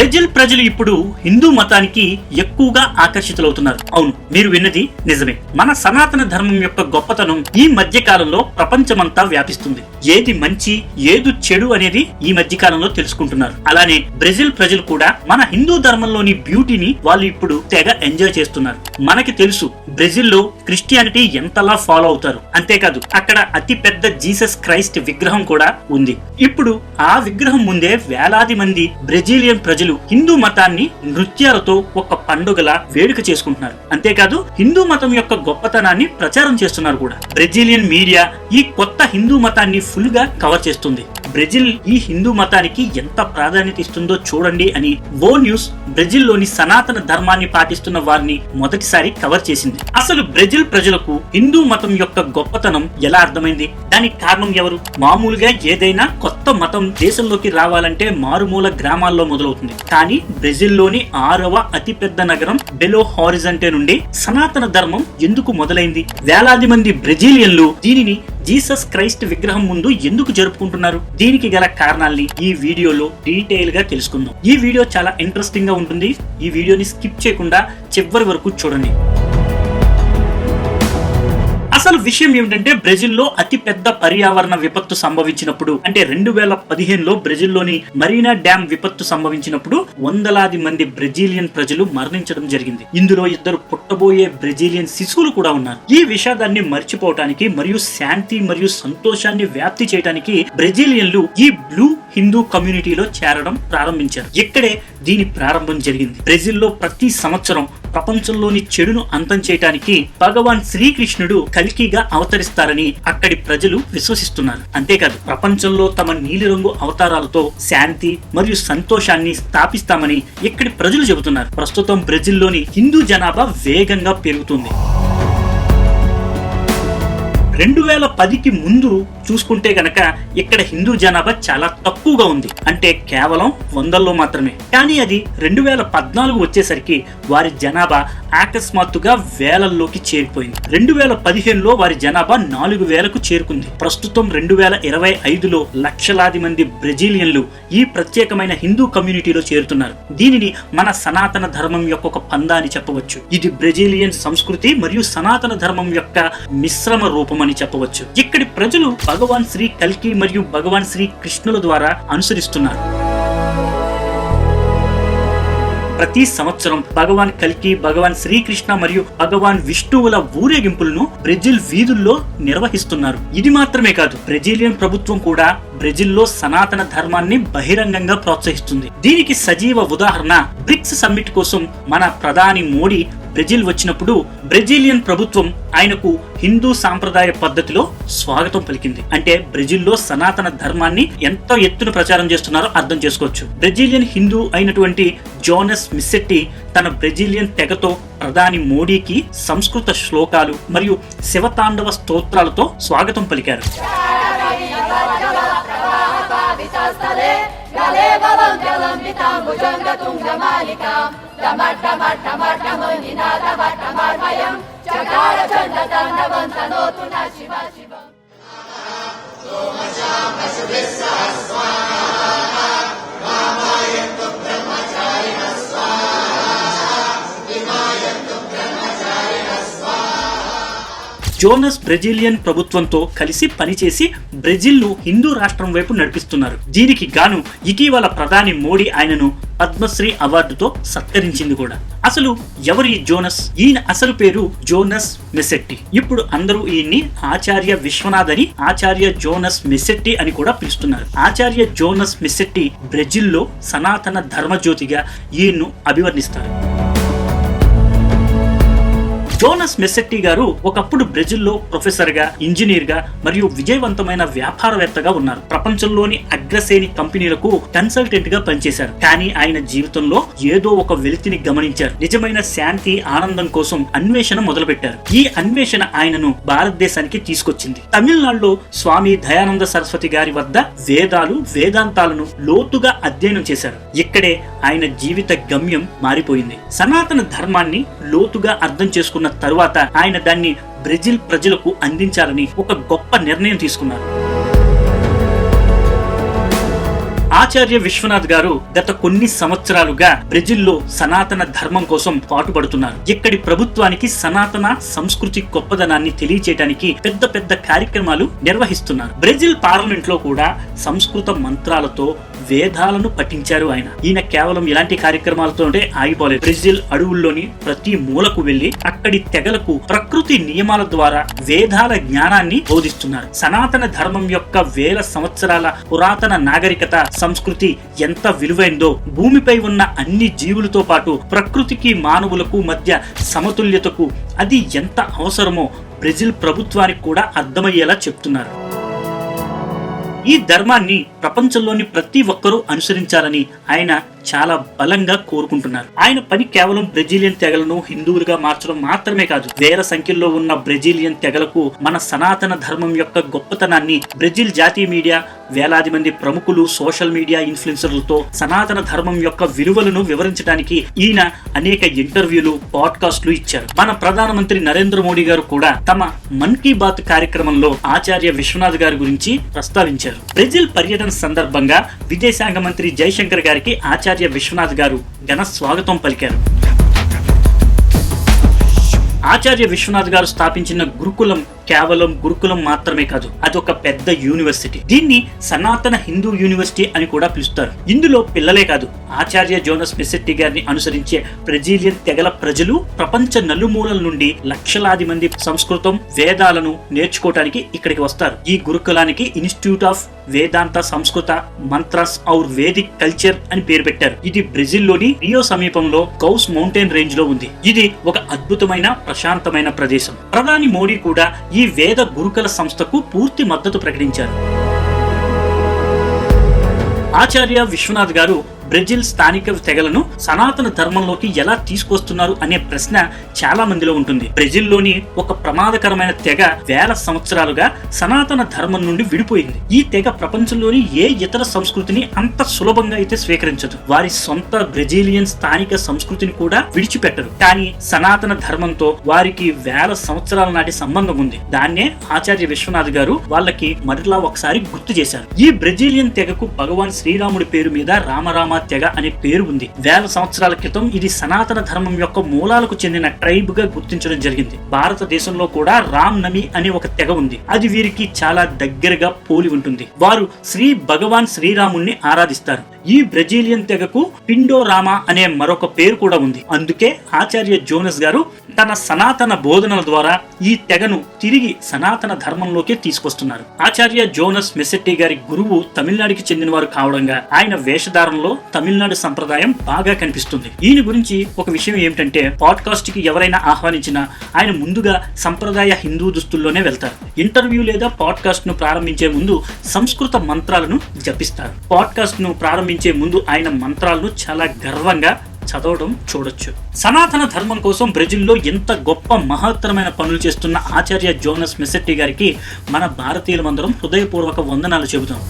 Brazil ప్రజలు ఇప్పుడు హిందూ మతానికి ఎక్కువగా ఆకర్షితులవుతున్నారు. అవును మీరు విన్నది నిజమే. మన సనాతన ధర్మం యొక్క గొప్పతనం ఈ మధ్య కాలంలో ప్రపంచమంతా వ్యాపిస్తుంది. ఏది మంచి ఏది చెడు అనేది ఈ మధ్య కాలంలో తెలుసుకుంటున్నారు. అలానే బ్రెజిల్ ప్రజలు కూడా మన హిందూ ధర్మంలోని బ్యూటీని వాళ్ళు ఇప్పుడు తెగ ఎంజాయ్ చేస్తున్నారు. మనకి తెలుసు బ్రెజిల్లో క్రిస్టియానిటీ ఎంతలా ఫాలో అవుతారు. అంతేకాదు అక్కడ అతి పెద్ద జీసస్ క్రైస్ట్ విగ్రహం కూడా ఉంది. ఇప్పుడు ఆ విగ్రహం ముందే వేలాది మంది బ్రెజిలియన్ ప్రజలు హిందూ మతాన్ని నృత్యాలతో ఒక పండుగలా వేడుక చేసుకుంటున్నారు. అంతేకాదు హిందూ మతం యొక్క గొప్పతనాన్ని ప్రచారం చేస్తున్నారు కూడా. బ్రెజిలియన్ మీడియా ఈ కొత్త హిందూ మతాన్ని ఫుల్గా కవర్ చేస్తుంది. బ్రెజిల్ ఈ హిందూ మతానికి ఎంత ప్రాధాన్యత ఇస్తుందో చూడండి అని ఓ న్యూస్ బ్రెజిల్లోని సనాతన ధర్మాన్ని పాటిస్తున్న వారిని మొదటిసారి కవర్ చేసింది. అసలు బ్రెజిల్ ప్రజలకు హిందూ మతం యొక్క గొప్పతనం ఎలా అర్థమైంది? దానికి కారణం ఎవరు? మామూలుగా ఏదైనా కొత్త మతం దేశంలోకి రావాలంటే మారుమూల గ్రామాల్లో మొదలవుతుంది. కానీ బ్రెజిల్లోని ఆరవ అతిపెద్ద నగరం బెలో హారిజంటే నుండి సనాతన ధర్మం ఎందుకు మొదలైంది? వేలాది మంది బ్రెజిలియన్లు దీనిని జీసస్ క్రైస్ట్ విగ్రహం ముందు ఎందుకు జరుపుకుంటున్నారు? దీనికి గల కారణాల్ని ఈ వీడియోలో డీటెయిల్గా తెలుసుకుందాం. ఈ వీడియో చాలా ఇంట్రెస్టింగ్గా ఉంటుంది. ఈ వీడియోని స్కిప్ చేయకుండా చివరి వరకు చూడండి. అసలు విషయం ఏమిటంటే బ్రెజిల్లో అతి పెద్ద పర్యావరణ విపత్తు సంభవించినప్పుడు అంటే రెండు వేల పదిహేనులో బ్రెజిల్లోని మరీనా డ్యామ్ విపత్తు సంభవించినప్పుడు వందలాది మంది బ్రెజిలియన్ ప్రజలు మరణించడం జరిగింది. ఇందులో ఇద్దరు పుట్టబోయే బ్రెజిలియన్ శిశువులు కూడా ఉన్నారు. ఈ విషాదాన్ని మర్చిపోవటానికి మరియు శాంతి మరియు సంతోషాన్ని వ్యాప్తి చేయడానికి బ్రెజిలియన్లు ఈ బ్లూ హిందూ కమ్యూనిటీలో చేరడం ప్రారంభించారు. ఇక్కడే దీని ప్రారంభం జరిగింది. బ్రెజిల్లో ప్రతి సంవత్సరం ప్రపంచంలోని చెడును అంతం చేయటానికి భగవాన్ శ్రీకృష్ణుడు కల్కిగా అవతరిస్తారని అక్కడి ప్రజలు విశ్వసిస్తున్నారు. అంతేకాదు ప్రపంచంలో తమ నీలిరంగు అవతారాలతో శాంతి మరియు సంతోషాన్ని స్థాపిస్తామని ఇక్కడి ప్రజలు చెబుతున్నారు. ప్రస్తుతం బ్రెజిల్లోని హిందూ జనాభా వేగంగా పెరుగుతుంది. రెండు వేల పదికి ముందు చూసుకుంటే గనక ఇక్కడ హిందూ జనాభా చాలా తక్కువగా ఉంది. అంటే కేవలం వందల్లో మాత్రమే. కానీ అది రెండు వేల పద్నాలుగు వచ్చేసరికి వారి జనాభా అకస్మాత్తుగా వేలల్లోకి చేరిపోయింది. రెండు వేల పదిహేనులో వారి జనాభా నాలుగు వేలకు చేరుకుంది. ప్రస్తుతం రెండు వేల ఇరవై ఐదులో లక్షలాది మంది బ్రెజిలియన్లు ఈ ప్రత్యేకమైన హిందూ కమ్యూనిటీలో చేరుతున్నారు. దీనిని మన సనాతన ధర్మం యొక్క ఒక పందా అని చెప్పవచ్చు. ఇది బ్రెజిలియన్ సంస్కృతి మరియు సనాతన ధర్మం యొక్క మిశ్రమ రూపం అని చెప్పవచ్చు. ఇక్కడి ప్రజలు భగవాన్ శ్రీ కల్కి మరియు భగవాన్ శ్రీ కృష్ణుల ద్వారా అనుసరిస్తున్నారు. ప్రతి సంవత్సరం భగవాన్ కల్కి భగవాన్ శ్రీకృష్ణ మరియు భగవాన్ విష్ణువుల ఊరేగింపులను బ్రెజిల్ వీధుల్లో నిర్వహిస్తున్నారు. ఇది మాత్రమే కాదు బ్రెజిలియన్ ప్రభుత్వం కూడా బ్రెజిల్లో సనాతన ధర్మాన్ని బహిరంగంగా ప్రోత్సహిస్తుంది. దీనికి సజీవ ఉదాహరణ బ్రిక్స్ సమ్మిట్ కోసం మన ప్రధాని మోడీ బ్రెజిల్ వచ్చినప్పుడు బ్రెజిలియన్ ప్రభుత్వం ఆయనకు హిందూ సాంప్రదాయ పద్ధతిలో స్వాగతం పలికింది. అంటే బ్రెజిల్లో సనాతన ధర్మాన్ని ఎంత ఎత్తున ప్రచారం చేస్తున్నారో అర్థం చేసుకోవచ్చు. బ్రెజిలియన్ హిందూ అయినటువంటి జోనస్ మిస్సెట్టి తన బ్రెజిలియన్ తెగతో ప్రధాని మోడీకి సంస్కృత శ్లోకాలు మరియు శివతాండవ స్తోత్రాలతో స్వాగతం పలికారు. Sambitam Bhujangatum Damalikam Damar Damar Damar nina, Damar Damar Mayam Chakara Chandatam Navantanotu Nashiva Shivam Toma Shama Subhissa Swaha Jonas Brazilian ప్రభుత్వంతో కలిసి పనిచేసి బ్రెజిల్ను హిందూ రాష్ట్రం వైపు నడిపిస్తున్నారు. దీనికి గాను ఇటీవల ప్రధాని మోడీ ఆయనను పద్మశ్రీ అవార్డుతో సత్కరించింది కూడా. అసలు ఎవరు ఈ జోనస్? ఈయన అసలు పేరు జోనస్ మెసెట్టి. ఇప్పుడు అందరూ ఈయన్ని ఆచార్య విశ్వనాథ్ అని ఆచార్య జోనస్ మెసెట్టి అని కూడా పిలుస్తున్నారు. ఆచార్య జోనస్ మెసెట్టి బ్రెజిల్లో సనాతన ధర్మజ్యోతిగా ఈయన్ను అభివర్ణిస్తారు. జోనస్ మెస్సెట్టి గారు ఒకప్పుడు బ్రెజిల్లో ప్రొఫెసర్గా ఇంజనీర్గా మరియు విజయవంతమైన వ్యాపారవేత్తగా ఉన్నారు. ప్రపంచంలోని అగ్రశ్రేణి కంపెనీలకు కన్సల్టెంట్గా పనిచేశారు. కానీ ఆయన జీవితంలో ఏదో ఒక వెలితిని గమనించారు. నిజమైన శాంతి ఆనందం కోసం అన్వేషణ మొదలుపెట్టారు. ఈ అన్వేషణ ఆయనను భారతదేశానికి తీసుకొచ్చింది. తమిళనాడులో స్వామి దయానంద సరస్వతి గారి వద్ద వేదాలు వేదాంతాలను లోతుగా అధ్యయనం చేశారు. ఇక్కడే ఆయన జీవిత గమ్యం మారిపోయింది. సనాతన ధర్మాన్ని లోతుగా అర్థం చేసుకున్న తరువాత ఆయన దాన్ని బ్రెజిల్ ప్రజలకు అందించాలని ఒక గొప్ప నిర్ణయం తీసుకున్నారు. ఆచార్య విశ్వనాథ్ గారు గత కొన్ని సంవత్సరాలుగా బ్రెజిల్లో సనాతన ధర్మం కోసం పాటుపడుతున్నారు. ఇక్కడి ప్రభుత్వానికి సనాతన సంస్కృతి గొప్పదనాన్ని తెలియచేయడానికి పెద్ద పెద్ద కార్యక్రమాలు నిర్వహిస్తున్నారు. బ్రెజిల్ పార్లమెంట్లో కూడా సంస్కృత మంత్రాలతో వేదాలను పఠించారు ఆయన. ఈయన కేవలం ఇలాంటి కార్యక్రమాలతో ఆగిపోలేదు. బ్రెజిల్ అడవుల్లోని ప్రతి మూలకు వెళ్ళి అక్కడి తెగలకు ప్రకృతి నియమాల ద్వారా వేదాల జ్ఞానాన్ని బోధిస్తున్నారు. సనాతన ధర్మం యొక్క వేల సంవత్సరాల పురాతన నాగరికత సంస్కృతి ఎంత విలువైందో భూమిపై ఉన్న అన్ని జీవులతో పాటు ప్రకృతికి మానవులకు మధ్య సమతుల్యతకు అది ఎంత అవసరమో బ్రెజిల్ ప్రభుత్వానికి కూడా అర్థమయ్యేలా చెప్తున్నారు. ఈ ధర్మాన్ని ప్రపంచంలోని ప్రతి ఒక్కరూ అనుసరించాలని ఆయన చాలా బలంగా కోరుకుంటున్నారు. ఆయన పని కేవలం బ్రెజిలియన్ తెగలను హిందువులుగా మార్చడం మాత్రమే కాదు వేల సంఖ్యలో ఉన్న బ్రెజిలియన్ తెగలకు మన సనాతన ధర్మం యొక్క గొప్పతనాన్ని బ్రెజిల్ జాతీయ మీడియా వేలాది మంది ప్రముఖులు సోషల్ మీడియా ఇన్ఫ్లుయెన్సర్లతో సనాతన ధర్మం యొక్క విలువలను వివరించడానికి ఈయన అనేక ఇంటర్వ్యూలు పాడ్కాస్ట్లు ఇచ్చారు. మన ప్రధానమంత్రి నరేంద్ర మోడీ గారు కూడా తమ మన్ కీ బాత్ కార్యక్రమంలో ఆచార్య విశ్వనాథ్ గారి గురించి ప్రస్తావించారు. బ్రెజిల్ పర్యటన సందర్భంగా విదేశాంగ మంత్రి జైశంకర్ గారికి ఆచార్య విశ్వనాథ్ గారు ఘన స్వాగతం పలికారు. ఆచార్య విశ్వనాథ్ గారు స్థాపించిన గురుకులం కేవలం గురుకులం మాత్రమే కాదు అది ఒక పెద్ద యూనివర్సిటీ. దీన్ని సనాతన హిందూ యూనివర్సిటీ అని కూడా పిలుస్తారు. ఇందులో పిల్లలే కాదు ఆచార్య జోనస్ మెసెట్టి గారిని అనుసరించే బ్రెజిలియన్ తెగల ప్రజలు ప్రపంచ నలుమూలల నుండి లక్షలాది మంది సంస్కృతం వేదాలను నేర్చుకోవటానికి ఇక్కడికి వస్తారు. ఈ గురుకులానికి ఇన్స్టిట్యూట్ ఆఫ్ వేదాంత సంస్కృత మంత్రస్ ఔర్ వేదిక్ కల్చర్ అని పేరు పెట్టారు. ఇది బ్రెజిల్లోని రియో సమీపంలో కౌస్ మౌంటైన్ రేంజ్లో ఉంది. ఇది ఒక అద్భుతమైన ప్రశాంతమైన ప్రదేశం. ప్రధాని మోడీ కూడా ఈ వేద గురుకుల సంస్థకు పూర్తి మద్దతు ప్రకటించారు. ఆచార్య విశ్వనాథ్ గారు బ్రెజిల్ స్థానిక తెగలను సనాతన ధర్మంలోకి ఎలా తీసుకొస్తున్నారు అనే ప్రశ్న చాలా మందిలో ఉంటుంది. బ్రెజిల్లోని ఒక ప్రమాదకరమైన తెగ వేల సంవత్సరాలుగా సనాతన ధర్మం నుండి విడిపోయింది. ఈ తెగ ప్రపంచంలోని ఏ ఇతర సంస్కృతిని అంత సులభంగా అయితే స్వీకరించదు. వారి సొంత బ్రెజిలియన్ స్థానిక సంస్కృతిని కూడా విడిచిపెట్టరు. కానీ సనాతన ధర్మంతో వారికి వేల సంవత్సరాల నాటి సంబంధం ఉంది. దాన్నే ఆచార్య విశ్వనాథ్ గారు వాళ్ళకి మరలా ఒకసారి గుర్తు చేశారు. ఈ బ్రెజిలియన్ తెగకు భగవాన్ శ్రీరాముడి పేరు మీద రామరామ తెగ అనే పేరు ఉంది. వేల సంవత్సరాల క్రితం ఇది సనాతన ధర్మం యొక్క మూలాలకు చెందిన ట్రైబ్గా గుర్తించడం జరిగింది. భారతదేశంలో కూడా రామ్ నమి అనే ఒక తెగ ఉంది. అది వీరికి చాలా దగ్గరగా పోలి ఉంటుంది. వారు శ్రీ భగవాన్ శ్రీరాముణ్ణి ఆరాధిస్తారు. ఈ బ్రెజిలియన్ తెగకు పిండోరామా అనే మరొక పేరు కూడా ఉంది. అందుకే ఆచార్య జోనస్ గారు తన సనాతన బోధనల ద్వారా ఈ తెగను తిరిగి సనాతన ధర్మంలోకి తీసుకొస్తున్నారు. ఆచార్య జోనస్ మెసెట్టి గారి గురువు తమిళనాడుకి చెందినవారు కావడంగా ఆయన వేషధారణలో తమిళనాడు సంప్రదాయం బాగా కనిపిస్తుంది. ఈయన గురించి ఒక విషయం ఏమిటంటే పాడ్కాస్ట్కి ఎవరైనా ఆహ్వానించినా ఆయన ముందుగా సంప్రదాయ హిందూ దుస్తుల్లోనే వెళ్తారు. ఇంటర్వ్యూ లేదా పాడ్కాస్ట్ను ప్రారంభించే ముందు సంస్కృత మంత్రాలను జపిస్తారు. పాడ్కాస్ట్ను ప్రారంభించే ముందు ఆయన మంత్రాలను చాలా గర్వంగా చదవడం చూడొచ్చు. సనాతన ధర్మం కోసం బ్రెజిల్లో ఎంత గొప్ప మహత్తరమైన పనులు చేస్తున్న ఆచార్య జోనస్ మెసెట్టి గారికి మన భారతీయులమందరం హృదయపూర్వక వందనాలు చెబుతాం.